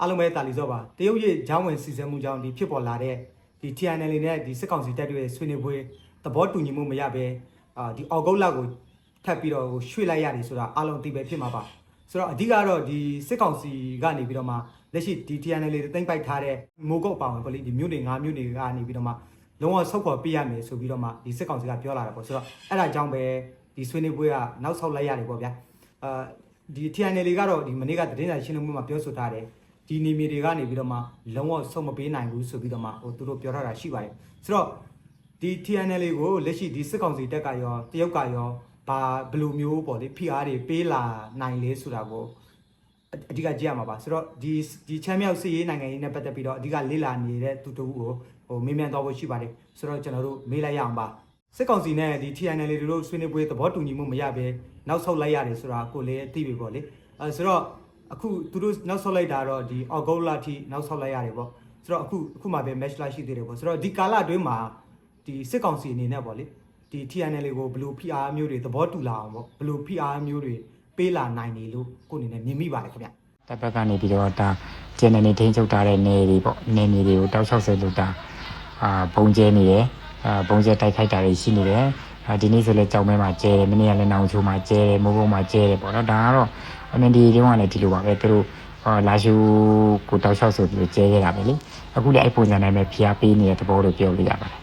အားလုံးပဲတာလီစောပါတရုတ်ရဲ့ဂျောင်းဝင်စီစံမှုကြောင့်ဒီဖြစ်ပေါ်လာတဲ့ဒီ TNL နဲ့ဒီစစ်ကောင်စီတပ်တွေရဲ့ဆွေးနွေးပွဲသဘောတူညီမှုမရဘဲအာဒီအော်ဂုတ်လကိုထပ်ပြီးတော့ဟိုရွှေ့လိုက်ရတယ်ဆိုတာအားလုံးသိပဲဖြစ်မှာပါဆိုတော့အဓိကတော့ဒီစစ်ကောင်စီကနေပြီးတော့မှလက်ရှိဒီ TNL တွေတင်ပိုက်ထားတဲ့မိုးကုတ်အပောင်ပေါ့လေဒီမြို့နေ၅မြို့နေကနေပြီးတော့မှလုံးဝဆုတ်ခွာပြရမယ်ဆိုပြီးတော့မှဒီစစ်ကောင်စီကပြောလာတာပေါ့ဆိုတော့အဲ့ဒါကြောင့်ပဲဒီဆွေးနွေးပွဲကနောက်ဆုတ်လိုက်ရတယ်ပေါ့ဗျာအာဒီ TNL ကတော့ဒီမနေ့ကသတင်းစာရှင်းလင်းပွဲမှာပြောဆိုထားတယ် ဒီနေမြေတွေကနေပြီးတော့မှလုံးဝဆုံးမပေးနိုင်ဘူးဆိုပြီးတော့မှဟိုသူတို့ပြောထားတာရှိပါတယ်ဆိုတော့ဒီ TNL ကိုလက်ရှိဒီစစ်ကောင်စီတက်ကရောတရုတ်ကရောဘာဘယ်လိုမျိုးပေါ့လေ PR တွေပေးလာနိုင်လဲဆိုတာကိုအအဓိကကြည့်ရမှာပါဆိုတော့ဒီဒီချမ်းမြောက်စီရေးနိုင်ငံရေးနဲ့ပတ်သက်ပြီးတော့အဓိကလေ့လာနေတဲ့သူတို့ကိုဟိုမေးမြန်းတော့ဖို့ရှိပါတယ်ဆိုတော့ကျွန်တော်တို့မေးလိုက်ရအောင်ပါစစ်ကောင်စီနဲ့ဒီ TNL တွေတို့ဆွေးနွေးပွဲသဘောတူညီမှုမရဘဲနောက်ဆုတ်လိုက်ရတယ်ဆိုတာကိုလည်းသိပြီပေါ့လေအဲဆိုတော့ အခုသူတို့နောက်ဆောက်လိုက်တာတော့ဒီအော်ဂုတ်လအထိနောက်ဆောက်လိုက်ရတယ်ပေါ့ဆိုတော့အခုအခုမှပဲ match လာရှိသေးတယ်ပေါ့ဆိုတော့ဒီကာလအတွင်းမှာဒီစစ်ကောင်စီအနေနဲ့ပေါ့လေဒီ TNL ကိုဘယ်လို PR မျိုးတွေသဘောတူလာအောင်ပေါ့ဘယ်လို PR မျိုးတွေပေးလာနိုင်နေလို့ကိုအနေနဲ့မြင်မိပါတယ်ခင်ဗျတပ်ဘက်ကနေပြီးတော့ဒါကျန်တဲ့နေထိန်းချုပ်ထားတဲ့နေတွေပေါ့နေမြေတွေကိုတောက်လျှောက်ဆဲလို့ဒါအာဘုံကျဲနေတယ်အာဘုံကျဲတိုက်ခိုက်တာတွေရှိနေတယ်အာ ဒီနေ့ဆိုလဲကြောင်မဲမှာကျဲတယ်မနေ့ကလည်းနောင်ချိုမှာကျဲတယ်မိုးဘုံမှာကျဲတယ်ပေါ့နော်ဒါကတော့အမန်ဒီတုန်းကလည်းဒီလိုပါပဲသူတို့အာလာရှူကိုတောက်လျှောက်ဆိုပြီးတော့ကျဲခဲ့တာပဲလေအခုလည်းအဲ့ပုံစံတိုင်းပဲဖိအားပေးနေတဲ့သဘောလို့ပြောလို့ရပါတယ်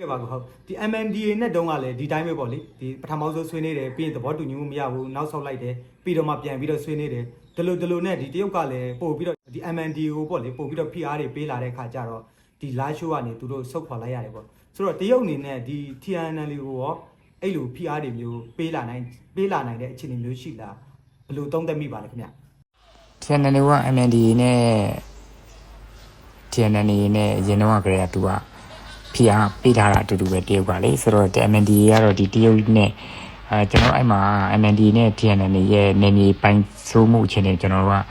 ပြပါဘူးဟုတ်ဒီ MNDA နဲ့တုန်းကလည်းဒီတိုင်းပဲပေါ့လေဒီပထမဆုံးဆွေးနွေးတယ်ပြီးရင်သဘောတူညီမှုမရဘူးနောက်ဆောက်လိုက်တယ်ပြီးတော့မှပြန်ပြီးတော့ဆွေးနွေးတယ်ဒီလိုဒီလိုနဲ့ဒီတရုတ်ကလည်းပို့ပြီးတော့ဒီ MNDA ကိုပေါ့လေပို့ပြီးတော့ PR တွေပေးလာတဲ့ခါကျတော့ဒီ live show ကနေသူတို့ဆုတ်ခွာလိုက်ရတယ်ပေါ့ ဆိုတော့တရုတ်အနေနဲ့ဒီ TNL ကိုရောအဲ့လို PR တွေမျိုးပေးလာနိုင်ပေးလာနိုင်တဲ့အခြေအနေမျိုးရှိလားဘယ်လိုသုံးသပ်မိပါလဲခင်ဗျ TNN က MND နဲ့ TNN နဲ့အရင်တော့ကတည်းကသူကဖိအားပေးထားတာအတူတူပဲတရုတ်ကလေဆိုတော့ MND ကတော့ဒီတရုတ်နဲ့အဲကျွန်တော်အဲ့မှာ MND နဲ့ TNN ရဲ့နေမြေပိုင်းဆိုးမှုအခြေအနေကျွန်တော်တို့က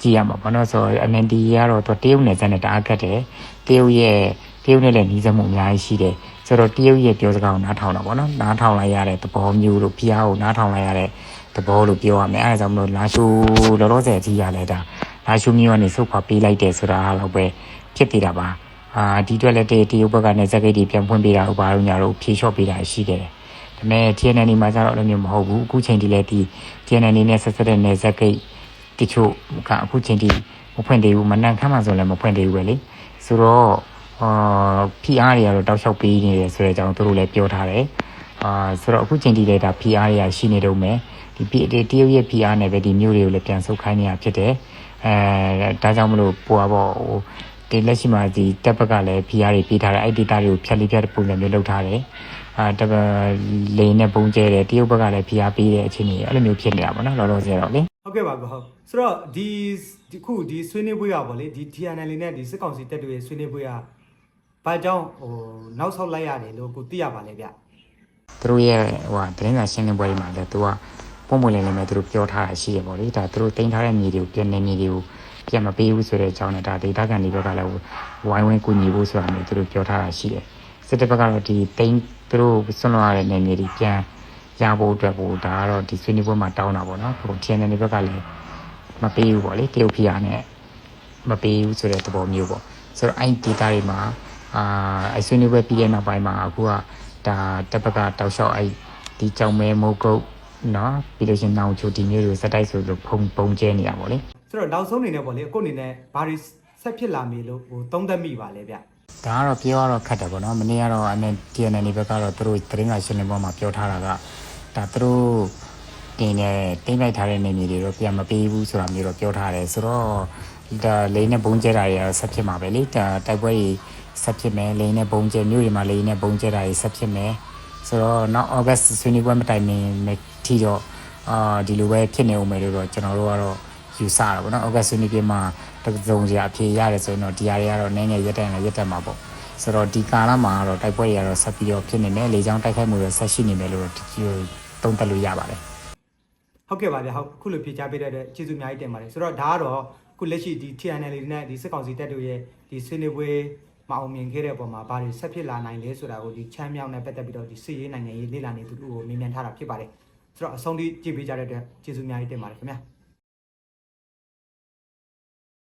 ကြည့်ရမှာပေါ့နော်ဆိုတော့ MND ကတော့သူတရုတ်နယ်စပ်နဲ့တအားကတ်တယ်တရုတ်ရဲ့ တရုတ်နဲ့လည်းနှီးစပ်မှုအများကြီးရှိတယ်ဆိုတော့တရုတ်ရဲ့ပြောစကားကိုနားထောင်တာပေါ့နော်နားထောင်လိုက်ရတဲ့သဘောမျိုးလို့ဖိအားကိုနားထောင်လိုက်ရတဲ့သဘောလို့ပြောရမယ်အဲဒါကြောင့်မလို့လာရှူလောလောဆယ်အကြီးရလဲဒါလာရှူမျိုးကနေစုတ်ခွာပေးလိုက်တယ်ဆိုတာတော့ပဲဖြစ်သေးတာပါအာဒီအတွက်လည်းတရုတ်ဘက်ကလည်းဇက်ကိတ်တွေပြန်ဖွင့်ပေးတာဥပါရုံညာတို့ဖြေလျှော့ပေးတာရှိတယ်ဒါပေမဲ့ TNN မှာကျတော့လည်းမျိုးမဟုတ်ဘူးအခုချိန်ထိလည်းဒီ TNN နဲ့ဆက်ဆက်တဲ့နယ်ဇက်ကိတ်တချို့ကအခုချိန်ထိမဖွင့်သေးဘူးမနန်ခမ်းမှဆိုလည်းမဖွင့်သေးဘူးပဲလေဆိုတော့ အာ PR တွေကတော့တောက်လျှောက်ပေးနေတယ်ဆိုတဲ့အကြောင်းသူတို့လည်းပြောထားတယ်အာဆိုတော့အခုချိန်ထိလည်းဒါ PR တွေကရှိနေတော့မယ်ဒီ PR တရုတ်ရဲ့ PR နဲ့ပဲဒီမျိုးတွေကိုလည်းပြန်ဆုတ်ခိုင်းနေတာဖြစ်တယ်အဲဒါကြောင့်မလို့ပို့ပါပေါ့ဟိုဒီလက်ရှိမှာဒီတက်ဘက်ကလည်း PR တွေပေးထားတယ်အဲ့ဒီ data တွေကိုဖြတ်လေးဖြတ်ပုံစံမျိုးလုပ်ထားတယ်အာတပလေနဲ့ပုံကျဲတယ်တရုတ်ဘက်ကလည်း PR ပေးတဲ့အခြေအနေအဲ့လိုမျိုးဖြစ်နေတာပေါ့နော်လောလောဆယ်တော့လေဟုတ်ကဲ့ပါကောဟုတ်ဆိုတော့ဒီဒီခုဒီဆွေးနွေးပွဲရပါလေဒီ TNL နဲ့ဒီစစ်ကောင်စီတပ်တွေရဲ့ဆွေးနွေးပွဲက ဘာကြောင့်ဟိုနောက်ဆောက်လိုက်ရတယ်လို့ကိုသိရပါလဲဗျသူတို့ရဲ့ဟိုဟာသတင်းစာရှင်းလင်းပွဲတွေမှာလည်းသူကပုံပွင့်လင်းလင်းမဲ့သူတို့ပြောထားတာရှိရပေါ့လေဒါသူတို့တင်ထားတဲ့မြေတွေကိုပြန်နေမြေတွေကိုပြန်မပေးဘူးဆိုတဲ့အကြောင်းနဲ့ဒါဒေတာကန်တွေဘက်ကလည်းဝိုင်းဝန်းကူညီဖို့ဆိုတာမျိုးသူတို့ပြောထားတာရှိတယ်စစ်တပ်ဘက်ကတော့ဒီတိန်သူတို့ဆွန့်လွှတ်ရတဲ့နေမြေတွေပြန်ရဖို့အတွက်ကိုဒါကတော့ဒီဆွေးနွေးပွဲမှာတောင်းတာပေါ့နော်ဟို TNN တွေဘက်ကလည်းမပေးဘူးပေါ့လေတရုတ်ဖိအားနဲ့မပေးဘူးဆိုတဲ့သဘောမျိုးပေါ့ဆိုတော့အဲ့ဒီဒေတာတွေမှာ အာအဆွေးနွေးပွဲပြီးတဲ့နောက်ပိုင်းမှာအခုကဒါတက်ဘက်ကတောက်လျှောက်အဲ့ဒီကြောင်မဲမိုးကုတ်နော်ပြီးလို့ရှရင်နောင်ချိုဒီမျိုးတွေစက်တိုက်ဆိုလို့ဖုံပုံကျဲနေတာပေါ့လေဆိုတော့နောက်ဆုံးအနေနဲ့ပေါ့လေအခုအနေနဲ့ဘာတွေဆက်ဖြစ်လာမေလို့ဟိုသုံးသပ်မိပါလဲဗျဒါကတော့ပြောရတော့ခက်တယ်ပေါ့နော်မနေ့ကတော့အနေ TNN ဘက်ကတော့သူတို့သတင်းစာရှင်းလင်းပွဲမှာပြောထားတာကဒါသူတို့တင်နေတင်လိုက်ထားတဲ့နေမြေတွေတော့ပြန်မပေးဘူးဆိုတာမျိုးတော့ပြောထားတယ်ဆိုတော့ဒါလိန်နဲ့ဘုံကျဲတာတွေကတော့ဆက်ဖြစ်မှာပဲလေဒါတိုက်ပွဲကြီး ဆက်ဖြစ်မယ်လိန်နဲ့ဘုံကျဲမျိုးတွေမှာလိန်နဲ့ဘုံကျဲတာတွေဆက်ဖြစ်မယ်ဆိုတော့နောက် August ဆွေးနွေးပွဲမတိုင်မီမထီတော့အာဒီလိုပဲဖြစ်နေဦးမယ်လို့တော့ကျွန်တော်တို့ကတော့ယူဆတာပေါ့နော် August ဆွေးနွေးပွဲမှာတစ်စုံစရာအဖြေရတယ်ဆိုရင်တော့ဒီဟာတွေကတော့နည်းငယ်ရက်တိုင်လည်းရက်တက်မှာပေါ့ဆိုတော့ဒီကာလမှာကတော့တိုက်ပွဲတွေကတော့ဆက်ပြီးတော့ဖြစ်နေမယ်လေကြောင်းတိုက်ခိုက်မှုတွေဆက်ရှိနေမယ်လို့တော့ဒီသုံးသပ်လို့ရပါတယ်ဟုတ်ကဲ့ပါဗျဟုတ်ခုလိုဖြေချပေးတဲ့အတွက်ကျေးဇူးအများကြီးတင်ပါတယ်ဆိုတော့ဒါကတော့ခုလက်ရှိဒီ TNL နဲ့ဒီစစ်ကောင်စီတပ်တို့ရဲ့ဒီဆွေးနွေးပွဲ မအောင်မြင်ခဲ့တဲ့အပေါ်မှာဘာတွေဆက်ဖြစ်လာနိုင်လဲဆိုတာကိုဒီချမ်းမြောက်နဲ့ပတ်သက်ပြီးတော့ဒီစစ်ရေးနိုင်ငံရေးလေ့လာနေသူတို့ကိုမြင်မြန်ထားတာဖြစ်ပါတယ်ဆိုတော့အဆုံးထိကြည့်ပေးကြတဲ့အတွက်ကျေးဇူးအများကြီးတင်ပါတယ်ခင်ဗျာ